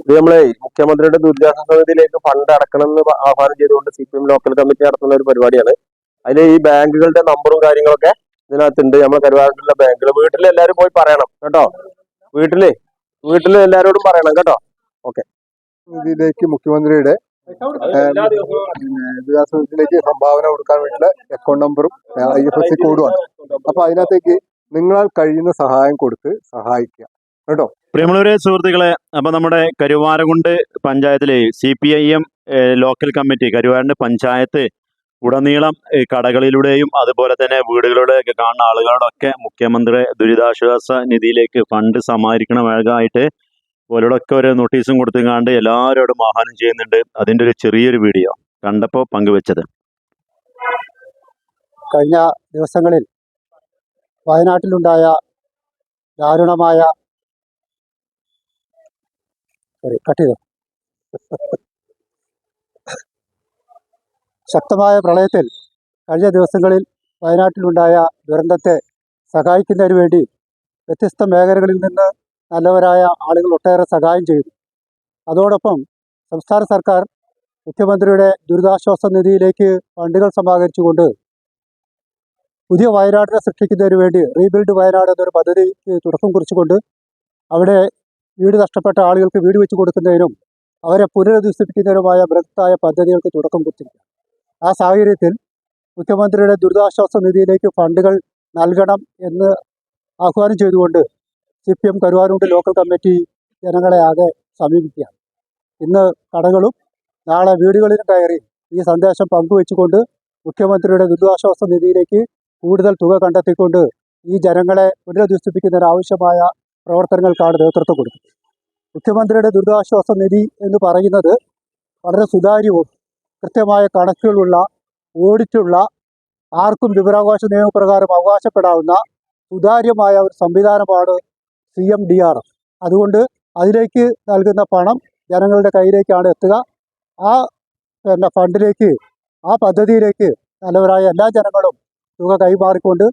ഇത് നമ്മളെ മുഖ്യമന്ത്രിയുടെ ദുരിതാശ്വാസ നിധിയിലേക്ക് ഫണ്ട് അടക്കണം എന്ന് ആഹ്വാനം ചെയ്തുകൊണ്ട് C P M local committee നടത്തുന്ന ഒരു പരിപാടിയാണ്. അതിൽ ഈ ബാങ്കുകളുടെ നമ്പറും കാര്യങ്ങളൊക്കെ ഇതിനകത്തുണ്ട്. നമ്മളെ കരുവാരൂരിലെ ബാങ്കുകൾ വീട്ടിൽ എല്ലാവരും പോയി പറയണം കേട്ടോ. വീട്ടിൽ വീട്ടിൽ എല്ലാരോടും പറയണം കേട്ടോ. ഓക്കെ. ഇതിലേക്ക് മുഖ്യമന്ത്രിയുടെ ദുരിതാശ്വാസത്തിലേക്ക് സംഭാവന കൊടുക്കാൻ വേണ്ടിയുള്ള അക്കൗണ്ട് നമ്പറും ഐ എഫ് എസ് സി കോഡുമാണ് അപ്പൊ അതിനകത്തേക്ക് നിങ്ങളാൽ കഴിയുന്ന സഹായം കൊടുത്ത് സഹായിക്കുക. കേട്ടോ? പ്രിയമുള്ളവരെ സുഹൃത്തുക്കളെ അപ്പൊ നമ്മുടെ കരുവാരകുണ്ട് പഞ്ചായത്തിലെ C P I M local committee കരുവാരന്റെ panchayat ഉടനീളം കടകളിലൂടെയും അതുപോലെ തന്നെ വീടുകളിലൂടെയൊക്കെ കാണുന്ന ആളുകളോടൊക്കെ മുഖ്യമന്ത്രി ദുരിതാശ്വാസ നിധിയിലേക്ക് ഫണ്ട് സമാഹരിക്കണ വേഗമായിട്ട് ഓരോടൊക്കെ ഒരു നോട്ടീസും കൊടുത്തുകാണ്ട് എല്ലാവരോടും ആഹ്വാനം ചെയ്യുന്നുണ്ട്. അതിന്റെ ഒരു ചെറിയൊരു വീഡിയോ കണ്ടപ്പോൾ പങ്കുവെച്ചത്. കഴിഞ്ഞ ദിവസങ്ങളിൽ വയനാട്ടിലുണ്ടായ ദാരുണമായ സോറി കട്ട് ചെയ്തു. ശക്തമായ പ്രളയത്തിൽ കഴിഞ്ഞ ദിവസങ്ങളിൽ വയനാട്ടിലുണ്ടായ ദുരന്തത്തെ സഹായിക്കുന്നതിന് വേണ്ടി വ്യത്യസ്ത മേഖലകളിൽ നിന്ന് നല്ലവരായ ആളുകൾ ഒട്ടേറെ സഹായം ചെയ്തു. അതോടൊപ്പം സംസ്ഥാന സർക്കാർ മുഖ്യമന്ത്രിയുടെ ദുരിതാശ്വാസ നിധിയിലേക്ക് ഫണ്ടുകൾ സമാഹരിച്ചുകൊണ്ട് പുതിയ വയനാടിനെ സൃഷ്ടിക്കുന്നതിന് വേണ്ടി റീബിൽഡ് വയനാട് എന്നൊരു പദ്ധതിക്ക് തുടക്കം കുറിച്ചുകൊണ്ട് അവിടെ വീട് നഷ്ടപ്പെട്ട ആളുകൾക്ക് വീട് വെച്ച് കൊടുക്കുന്നതിനും അവരെ പുനരധിവസിപ്പിക്കുന്നതിനുമായ ബൃഹത്തായ പദ്ധതികൾക്ക് തുടക്കം കുറിച്ചിരിക്കുക ആ സാഹചര്യത്തിൽ മുഖ്യമന്ത്രിയുടെ ദുരിതാശ്വാസ നിധിയിലേക്ക് ഫണ്ടുകൾ നൽകണം എന്ന് ആഹ്വാനം ചെയ്തുകൊണ്ട് C P M Karuvarakundu local committee ജനങ്ങളെ ആകെ സമീപിക്കുകയാണ്. ഇന്ന് കടകളും നാളെ വീടുകളിലും കയറി ഈ സന്ദേശം പങ്കുവെച്ചുകൊണ്ട് മുഖ്യമന്ത്രിയുടെ ദുരിതാശ്വാസ നിധിയിലേക്ക് കൂടുതൽ തുക കണ്ടെത്തിക്കൊണ്ട് ഈ ജനങ്ങളെ പുനരധിവസിപ്പിക്കുന്നതിനാവശ്യമായ പ്രവർത്തനങ്ങൾക്കാണ് നേതൃത്വം കൊടുക്കുന്നത് മുഖ്യമന്ത്രിയുടെ ദുരിതാശ്വാസ നിധി എന്ന് പറയുന്നത് വളരെ സുതാര്യവും കൃത്യമായ കണക്കുകളുള്ള ഓഡിറ്റുള്ള ആർക്കും വിവരാവകാശ നിയമപ്രകാരം അവകാശപ്പെടാവുന്ന സുതാര്യമായ ഒരു സംവിധാനമാണ് സി എം ഡി ആർ. അതുകൊണ്ട് അതിലേക്ക് നൽകുന്ന പണം ജനങ്ങളുടെ കയ്യിലേക്കാണ് എത്തുക. ആ പിന്നെ ഫണ്ടിലേക്ക് ആ പദ്ധതിയിലേക്ക് നല്ലവരായ എല്ലാ ജനങ്ങളും തുക കൈമാറിക്കൊണ്ട്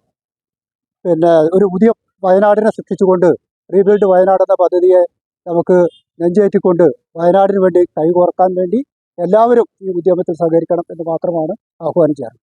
പിന്നെ ഒരു പുതിയ വയനാടിനെ സൃഷ്ടിച്ചുകൊണ്ട് റീബിൽഡ് വയനാട് എന്ന പദ്ധതിയെ നമുക്ക് നെഞ്ചേറ്റിക്കൊണ്ട് വയനാടിന് വേണ്ടി കൈകോർക്കാൻ വേണ്ടി എല്ലാവരും ഈ ഉദ്യമത്തിൽ സഹകരിക്കണം എന്ന് മാത്രമാണ് ആഹ്വാനം ചെയ്യാറ്.